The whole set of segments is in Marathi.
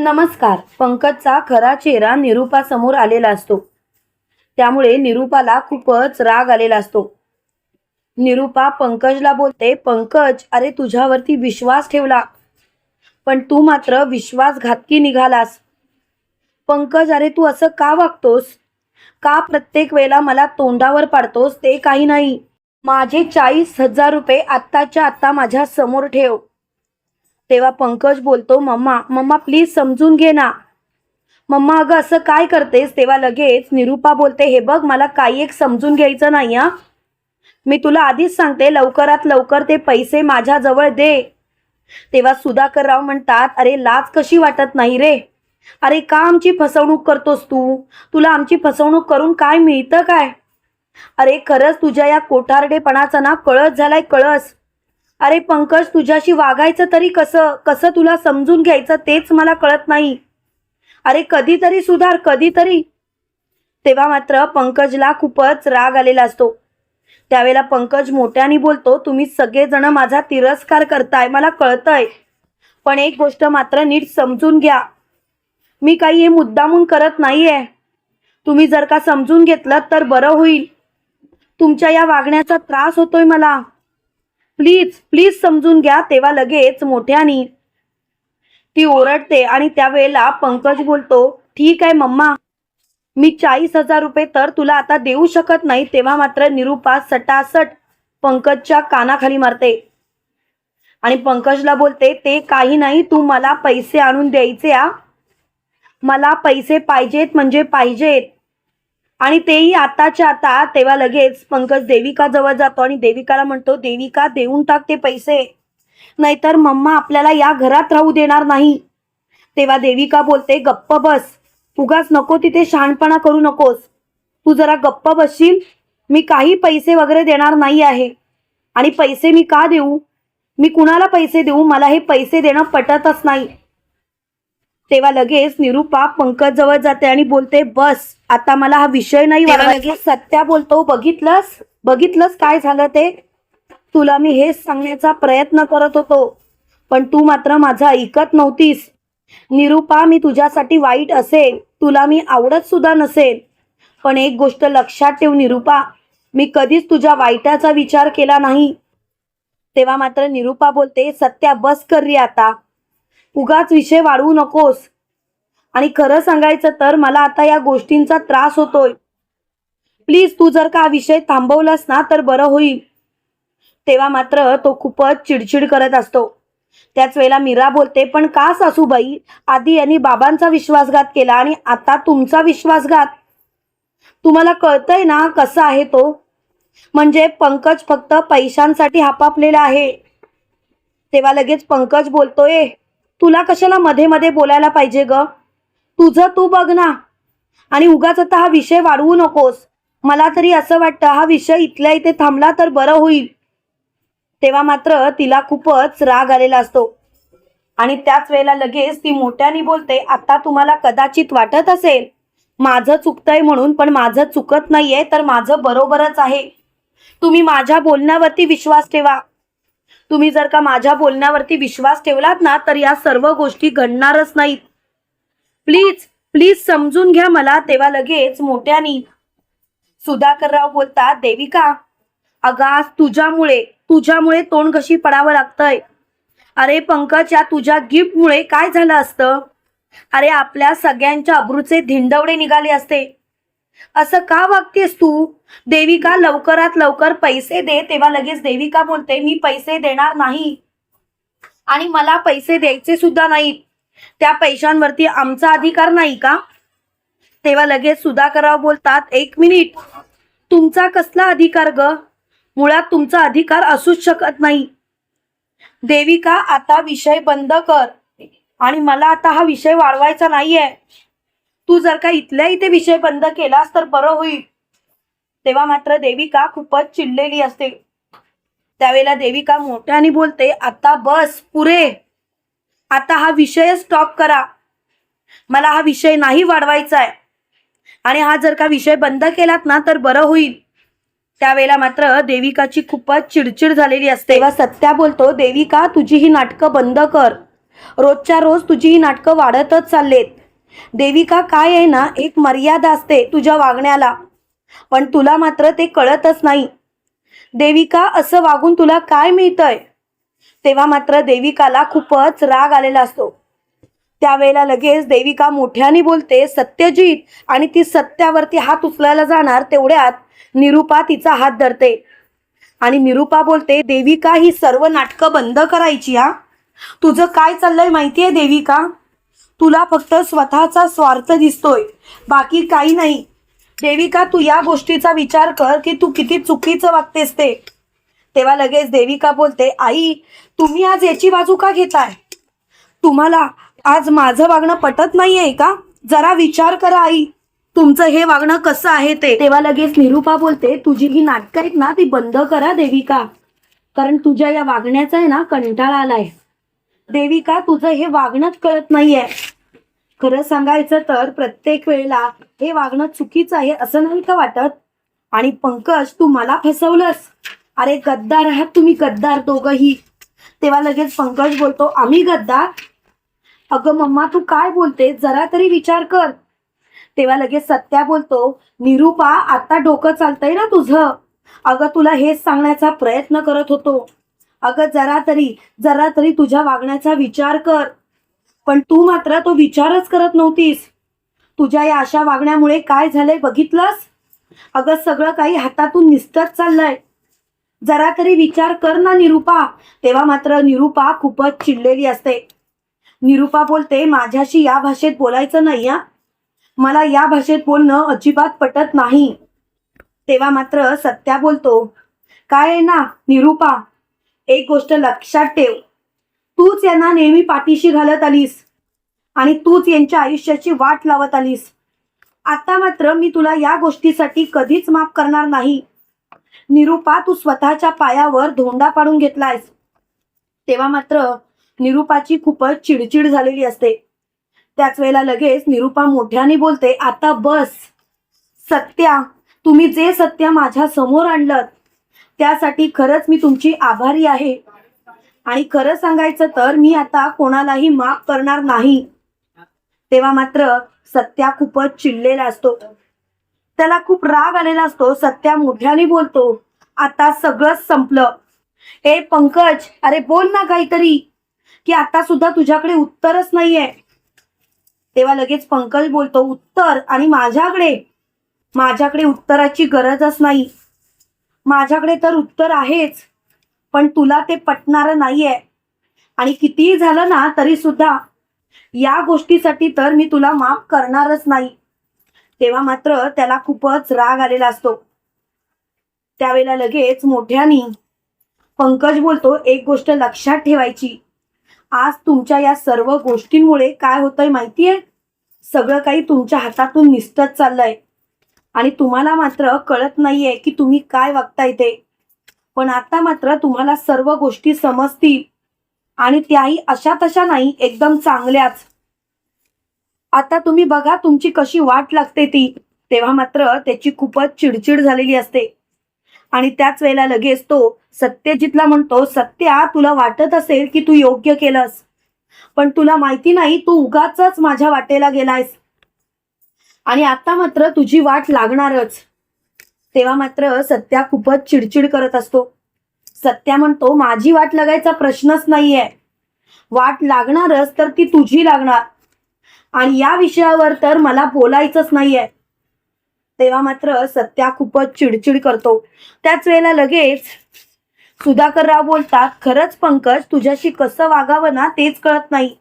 नमस्कार. पंकजचा खरा चेहरा निरूपासमोर आलेला असतो. त्यामुळे निरूपाला खूपच राग आलेला असतो. निरूपा पंकजला बोलते पंकज अरे तुझ्यावरती विश्वास ठेवला. पण तू मात्र विश्वासघातकी निघालास. पंकज अरे तू असं का वागतोस? का प्रत्येक वेळेला मला तोंडावर पाडतोस? ते काही नाही. माझे चाळीस हजार रुपये आत्ताच्या आत्ता माझ्यासमोर ठेव. तेव्हा पंकज बोलतो मम्मा मम्मा प्लीज समजून घे ना. मम्मा अगं असं काय करतेस? तेव्हा लगेच निरूपा बोलते हे बघ मला काही एक समजून घ्यायचं नाही हा. मी तुला आधीच सांगते लवकरात लवकर ते पैसे माझ्याजवळ दे. तेव्हा सुधाकरराव म्हणतात अरे लाज कशी वाटत नाही रे? अरे का आमची फसवणूक करतोस तू? तुला आमची फसवणूक करून काय मिळतं काय? अरे खरंच तुझ्या या कोठारडेपणाचा ना कळस झालाय कळस. अरे पंकज तुझ्याशी वागायचं तरी कसं? कसं तुला समजून घ्यायचं तेच मला कळत नाही. अरे कधीतरी सुधार कधीतरी. तेव्हा मात्र पंकजला खूपच राग आलेला असतो. त्यावेळेला पंकज मोठ्याने बोलतो तुम्ही सगळेजण माझा तिरस्कार करताय मला कळतंय. पण एक गोष्ट मात्र नीट समजून घ्या. मी काही हे मुद्दामून करत नाहीये. तुम्ही जर का समजून घेतलं तर बरं होईल. तुमच्या या वागण्याचा त्रास होतोय मला. प्लीज प्लीज समजून घ्या तेव्हा लगेच मोठ्यानी ती ओरडते आणि त्यावेळेला पंकज बोलतो ठीक आहे मम्मा मी चाळीस हजार रुपये तर तुला आता देऊ शकत नाही. तेव्हा मात्र निरुपा सटासट पंकजच्या कानाखाली मारते. आणि पंकजला बोलते ते काही नाही तू मला पैसे आणून द्यायचे आ मला पैसे पाहिजेत म्हणजे पाहिजेत. आणि तेही आताच्या आता तेव्हा लगेच पंकज देविका जवळ जातो आणि देविकाला म्हणतो देविका देऊन टाक ते पैसे. नाहीतर मम्मा आपल्याला या घरात राहू देणार नाही. तेव्हा देविका बोलते गप्प बस. उगाच नको तिथे शहाणपणा करू नकोस. तू जरा गप्प बसशील. मी काही पैसे वगैरे देणार नाही आहे. आणि पैसे मी का देऊ? मी कुणाला पैसे देऊ? मला हे पैसे देणं पटतच नाही. तेव्हा लगेच निरूपा पंकज जवळ जाते आणि बोलते बस आता मला हा विषय नाही वाढवायचा." सत्या बोलतो बघितलंस? बघितलंस काय झालं ते? तुला मी हेच सांगण्याचा प्रयत्न करत होतो. पण तू मात्र माझं ऐकत नव्हतीस. निरूपा मी तुझ्यासाठी वाईट असेल तुला मी आवडत सुद्धा नसेल पण एक गोष्ट लक्षात ठेव निरूपा मी कधीच तुझ्या वाईटाचा विचार केला नाही. तेव्हा मात्र निरूपा बोलते सत्या बस कर रे आता. उगाच विषय वाढवू नकोस. आणि खरं सांगायचं तर मला आता या गोष्टींचा त्रास होतोय. प्लीज तू जर का विषय थांबवलास ना तर बरं होईल. तेव्हा मात्र तो खूपच चिडचिड करत असतो. त्याच वेळेला मीरा बोलते पण का सासूबाई? आधी यांनी बाबांचा विश्वासघात केला आणि आता तुमचा विश्वासघात. तुम्हाला कळतंय ना कसा आहे तो? म्हणजे पंकज फक्त पैशांसाठी हापापलेला आहे. तेव्हा लगेच पंकज बोलतोय तुला कशाला मध्ये मध्ये बोलायला पाहिजे ग? तुझं तू बघ ना. आणि उगाच आता हा विषय वाढवू नकोस. मला तरी असं वाटतं हा विषय इथल्या इथे थांबला तर बरं होईल. तेव्हा मात्र तिला खूपच राग आलेला असतो. आणि त्याच वेळेला लगेच ती मोठ्याने बोलते आता तुम्हाला कदाचित वाटत असेल माझं चुकतंय म्हणून पण माझं चुकत नाहीये तर माझं बरोबरच आहे. तुम्ही माझ्या बोलण्यावरती विश्वास ठेवा. तुम्ही जर का माझ्या बोलण्यावरती विश्वास ठेवलात ना तर या सर्व गोष्टी घडणारच नाहीत. प्लीज प्लीज समजून घ्या मला तेव्हा लगेच मोठ्यानी सुधाकरराव बोलतात देविका अगं तुझ्यामुळे तुझ्यामुळे तोंड कशी पडावं लागतंय? अरे पंकज या तुझ्या गिफ्टमुळे काय झालं असतं? अरे आपल्या सगळ्यांच्या अब्रूचे धिंडवडे निघाले असते. असं का वागतेस तू? देविका लवकरात लवकर पैसे दे तेव्हा लगेच देविका बोलते मी पैसे देणार नाही. आणि मला पैसे द्यायचे सुद्धा नाहीत. त्या पैशांवरती आमचा अधिकार नाही का? तेव्हा लगेच सुधाकरराव बोलतात एक मिनिट तुमचा कसला अधिकार ग? मुळात तुमचा अधिकार असूच शकत नाही. देविका आता विषय बंद कर आणि मला आता हा विषय वाढवायचा नाहीये. तू जर का इथल्या इथे विषय बंद केलास तर बरं होईल. तेव्हा मात्र देविका खूपच चिडलेली असते. त्यावेळेला देविका मोठ्याने बोलते आता बस पुरे. आता हा विषय स्टॉप करा. मला हा विषय नाही वाढवायचा आहे आणि हा जर का विषय बंद केलात ना तर बरं होईल. त्यावेळेला मात्र देविकाची खूपच चिडचिड झालेली असते. तेव्हा सत्या बोलतो देविका तुझी ही नाटकं बंद कर. रोजच्या रोज तुझी ही नाटकं वाढतच चाललेत. देविका काय आहे ना एक मर्यादा असते तुझ्या वागण्याला. पण तुला मात्र ते कळतच नाही. देविका असं वागून तुला काय मिळतंय? तेव्हा मात्र देविकाला खूपच राग आलेला असतो. त्यावेळेला लगेच देविका मोठ्याने बोलते सत्यजित आणि ती सत्यावरती हात उचलायला जाणार तेवढ्यात निरुपा तिचा हात धरते. आणि निरुपा बोलते देविका ही सर्व नाटकं बंद करायची हा? तुझं काय चाललंय माहितीये देविका? तुला फक्त स्वतःचा स्वार्थ दिसतोय. बाकी काही नाही. देविका तू या गोष्टीचा विचार कर की तू किती चुकीचं वागतेस ते. तेव्हा लगेच देविका बोलते आई तुम्ही आज याची बाजू का घेताय? तुम्हाला आज माझं वागणं पटत नाहीये का? जरा विचार करा आई. तुमचं हे वागणं कसं आहे ते? तेव्हा लगेच निरुपा बोलते तुझी ही नाटकं आहेत ना ती बंद करा देविका. कारण तुझ्या या वागण्याचा आहे ना कंटाळा आलाय. देविका तुझं हे वागणंच कळत नाहीये. खरं सांगायचं तर प्रत्येक वेळेला हे वागणं चुकीचं आहे असं नाही का वाटत? आणि पंकज तू मला फसवलंस. अरे गद्दार आहात तुम्ही गद्दार दोघही. तेव्हा लगेच पंकज बोलतो आम्ही गद्दार? अगं मम्मा तू काय बोलते? जरा तरी विचार कर. तेव्हा लगेच सत्या बोलतो निरुपा आता डोकं चालतंय ना तुझं? अगं तुला हेच सांगण्याचा प्रयत्न करत होतो. अगं जरा तरी जरा तरी तुझ्या वागण्याचा विचार कर. पण तू मात्र तो विचारच करत नव्हतीस. तुझ्या या अशा वागण्यामुळे काय झालंय बघितलंस? अगं सगळं काही हातातून निसटत चाललंय. जरा तरी विचार कर ना निरुपा. तेव्हा मात्र निरुपा खूपच चिडलेली असते. निरुपा बोलते माझ्याशी या भाषेत बोलायचं नाही हा. मला या भाषेत बोलणं अजिबात पटत नाही. तेव्हा मात्र सत्या बोलतो काय आहे ना निरुपा? एक गोष्ट लक्षात ठेव. तूच यांना नेहमी पाठीशी घालत आलीस आणि तूच यांच्या आयुष्याची वाट लावत आलीस. आता मात्र मी तुला या गोष्टीसाठी कधीच माफ करणार नाही. निरुपा तू स्वतःच्या पायावर धोंडा पाडून घेतलायस. तेव्हा मात्र निरुपाची खूपच चिडचिड झालेली असते. त्याच वेळेला लगेच निरुपा मोठ्याने बोलते आता बस. सत्या तुम्ही जे सत्य माझ्यासमोर आणलं त्यासाठी खरंच मी तुमची आभारी आहे. आणि खरं सांगायचं तर मी आता कोणालाही माफ करणार नाही. तेव्हा मात्र सत्या खूपच चिडलेला असतो. त्याला खूप राग आलेला असतो. सत्या मोठ्याने बोलतो आता सगळंच संपलं. ए पंकज अरे बोल ना काहीतरी की आता सुद्धा तुझ्याकडे उत्तरच नाहीये. तेव्हा लगेच पंकज बोलतो उत्तर आणि माझ्याकडे माझ्याकडे उत्तराची गरजच नाही. माझ्याकडे तर उत्तर आहेच पण तुला ते पटणारं नाहीये. आणि कितीही झालं ना तरी सुद्धा या गोष्टीसाठी तर मी तुला माफ करणारच नाही. तेव्हा मात्र त्याला खूपच राग आलेला असतो. त्यावेळेला लगेच मोठ्यानी पंकज बोलतो एक गोष्ट लक्षात ठेवायची. आज तुमच्या या सर्व गोष्टींमुळे काय होतंय माहितीये? सगळं काही तुमच्या हातातून निसटत चाललंय. आणि तुम्हाला मात्र कळत नाहीये की तुम्ही काय वागताय ते. पण आता मात्र तुम्हाला सर्व गोष्टी समजतील. आणि त्याही अशा तशा नाही एकदम चांगल्याच. आता तुम्ही बघा तुमची कशी वाट लागते ती. तेव्हा मात्र त्याची खूपच चिडचिड झालेली असते. आणि त्याच वेळेला लगेच तो सत्यजितला म्हणतो सत्या तुला वाटत असेल की तू योग्य केलंस. पण तुला माहिती नाही तू उगाच माझ्या वाटेला गेलायस. आणि आता मात्र तुझी वाट लागणारच. तेव्हा मात्र सत्या खूपच चिडचिड करत असतो. सत्या म्हणतो माझी वाट लागायचा प्रश्नच नाहीये. वाट लागणारच तर ती तुझी लागणार. आणि या विषयावर तर मला बोलायचंच नाहीये. तेव्हा मात्र सत्या खूपच चिडचिड करतो. त्याच वेळेला लगेच सुधाकरराव बोलतात खरंच पंकज तुझ्याशी कसं वागावं ना तेच कळत नाही.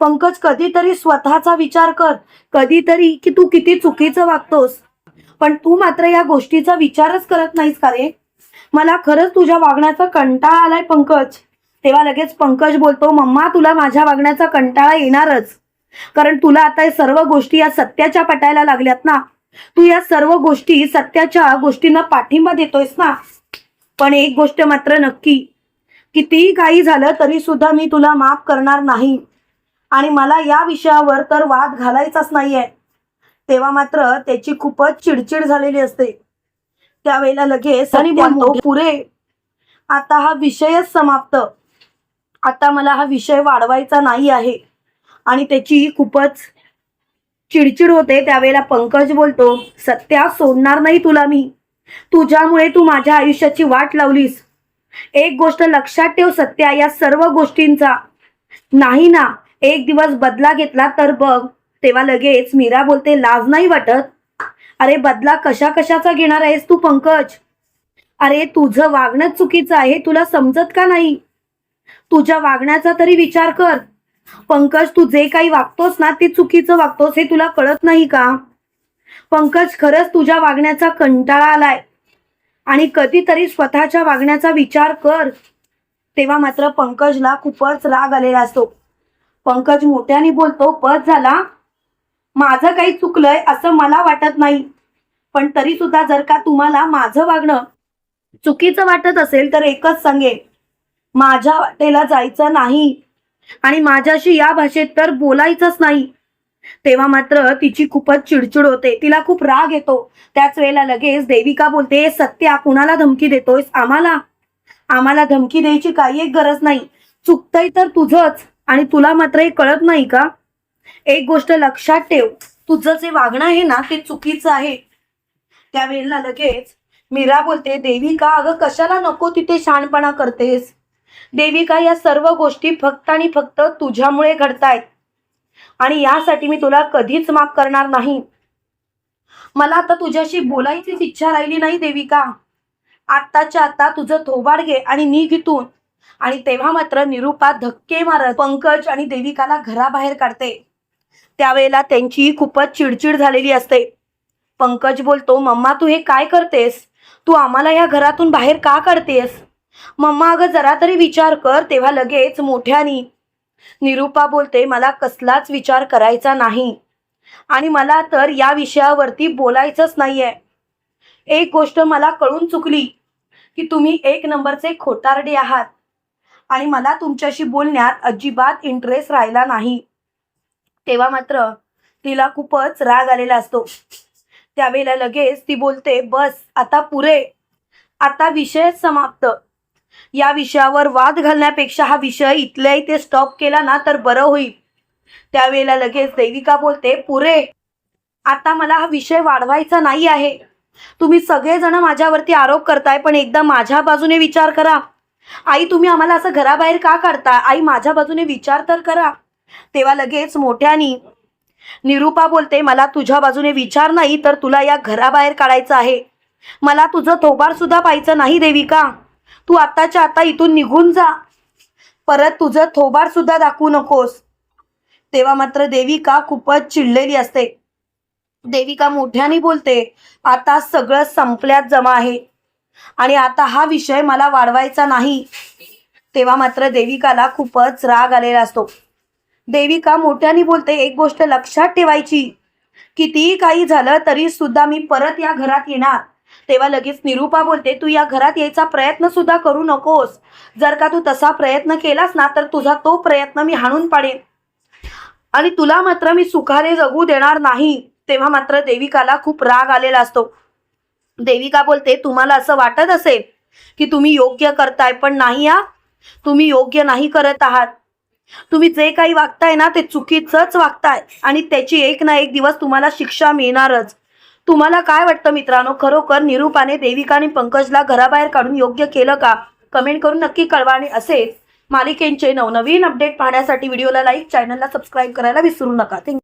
पंकज कधीतरी स्वतःचा विचार कर कधीतरी की तू किती चुकीचं वागतोस. पण तू मात्र या गोष्टीचा विचारच करत नाहीस का रे? मला खरंच तुझ्या वागण्याचा कंटाळा आलाय पंकज. तेव्हा लगेच पंकज बोलतो मम्मा तुला माझ्या वागण्याचा कंटाळा येणारच. कारण तुला आता या सर्व गोष्टी या सत्याच्या पटायला लागल्यात ना. तू या सर्व गोष्टी सत्याच्या गोष्टींना पाठिंबा देतोयस ना. पण एक गोष्ट मात्र नक्की कितीही काही झालं तरी सुद्धा मी तुला माफ करणार नाही. आणि मला या विषयावर तर वाद घालायचाच नाहीये. तेव्हा मात्र त्याची खूपच चिडचिड झालेली असते. त्यावेळेला लगेच आणि बोलतो पुरे. आता हा विषयच समाप्त. आता मला हा विषय वाढवायचा नाही आहे. आणि त्याची खूपच चिडचिड होते. त्यावेळेला पंकज बोलतो सत्या सोडणार नाही तुला मी. तुझ्यामुळे तू माझ्या आयुष्याची वाट लावलीस. एक गोष्ट लक्षात ठेव सत्या या सर्व गोष्टींचा. नाही ना एक दिवस बदला घेतला तर बघ. तेव्हा लगेच मीरा बोलते लाज नाही वाटत? अरे बदला कशा कशाचा घेणार आहेस तू पंकज? अरे तुझं वागणं चुकीचं आहे तुला समजत का नाही? तुझ्या वागण्याचा तरी विचार कर. पंकज तू जे काही वागतोस ना ते चुकीचं वागतोस हे तुला कळत नाही का? पंकज खरंच तुझ्या वागण्याचा कंटाळा आलाय. आणि कधीतरी स्वतःच्या वागण्याचा विचार कर. तेव्हा मात्र पंकजला खूपच राग आलेला असतो. पंकज मोठ्याने बोलतो बस झाला. माझं काही चुकलंय असं मला वाटत नाही. पण तरी सुद्धा जर का तुम्हाला माझं वागणं चुकीचं वाटत असेल तर एकच सांगेन माझ्या वाटेला जायचं नाही. आणि माझ्याशी या भाषेत तर बोलायचंच नाही. तेव्हा मात्र तिची खूपच चिडचिड होते. तिला खूप राग येतो. त्याच वेळेला लगेच देविका बोलते सत्या कुणाला धमकी देतोयस? आम्हाला. आम्हाला धमकी द्यायची काही एक गरज नाही. चुकतंय तर तुझंच. आणि तुला मात्र हे कळत नाही का? एक गोष्ट लक्षात ठेव. तुझं जे वागणं आहे ना ते चुकीचं आहे. त्यावेळेला लगेच मीरा बोलते देविका अगं कशाला नको तिथे शहाणपणा करतेस? देविका या सर्व गोष्टी फक्त आणि फक्त तुझ्यामुळे घडतायत. आणि यासाठी मी तुला कधीच माफ करणार नाही. मला आता तुझ्याशी बोलायचीच इच्छा राहिली नाही देविका. आत्ताच्या आता तुझं थोबाड घे आणि निघ इथून. आणि तेव्हा मात्र निरुपा धक्के मारत पंकज आणि देविकाला घराबाहेर काढते. त्यावेळेला त्यांची खूपच चिडचिड झालेली असते. पंकज बोलतो मम्मा तू हे काय करतेस? तू आम्हाला या घरातून बाहेर का काढतेस? मम्मा अगं जरा तरी विचार कर तेव्हा लगेच मोठ्यानी. निरुपा बोलते मला कसलाच विचार करायचा नाही. आणि मला तर या विषयावरती बोलायचंच नाहीये. एक गोष्ट मला कळून चुकली की तुम्ही एक नंबरचे खोटारडे आहात. आणि मला तुमच्याशी बोलण्यात अजिबात इंटरेस्ट राहिला नाही. तेव्हा मात्र तिला खूपच राग आलेला असतो. त्यावेळेला लगेच ती बोलते बस आता पुरे. आता विषय समाप्त. या विषयावर वाद घालण्यापेक्षा हा विषय इथल्या इथे स्टॉप केला ना तर बरं होईल. त्यावेळेला लगेच देविका बोलते पुरे. आता मला हा विषय वाढवायचा नाही आहे. तुम्ही सगळेजण माझ्यावरती आरोप करताय पण एकदा माझ्या बाजूने विचार करा. आई तुम्ही आम्हाला असं घराबाहेर का काढता? आई माझ्या बाजूने विचार तर करा. तेव्हा लगेच मोठ्यानी निरुपा बोलते मला तुझ्या बाजूने विचार नाही तर तुला या घराबाहेर काढायचं आहे. मला तुझं थोबार सुद्धा पाहायचं नाही देविका. तू आताच्या आता इथून निघून जा. परत तुझं थोबार सुद्धा दाखवू नकोस. तेव्हा मात्र देविका खूपच चिडलेली असते. देविका मोठ्याने बोलते आता सगळं संपल्यात जमा आहे. आणि आता हा विषय मला वाढवायचा नाही. तेव्हा मात्र देविकाला खूपच राग आलेला असतो. देविका मोठ्याने बोलते एक गोष्ट लक्षात ठेवायची. कितीही काही झालं तरी सुद्धा मी परत या घरात येणार. तेव्हा लगेच निरुपा बोलते तू या घरात यायचा प्रयत्न सुद्धा करू नकोस. जर का तू तसा प्रयत्न केलास ना तर तुझा तो प्रयत्न मी हाणून पाडेन. आणि तुला मात्र मी सुखाने जगू देणार नाही. तेव्हा मात्र देविकाला खूप राग आलेला असतो. देविका बोलते तुम्हाला असं वाटत असेल की तुम्ही योग्य करताय पण नाही या तुम्ही योग्य नाही करत आहात. तुम्ही जे काही वागताय ना ते चुकीचंच वागताय. आणि त्याची एक ना एक दिवस तुम्हाला शिक्षा मिळणारच. तुम्हाला काय वाटतं मित्रांनो? खरोखर निरूपाने देविका आणि पंकजला घराबाहेर काढून योग्य केलं का? कमेंट करून नक्की कळवा. आणि असेच मालिकेंचे नवनवीन अपडेट पाहण्यासाठी व्हिडिओला लाईक चॅनलला सबस्क्राईब करायला विसरू नका. थँक्यू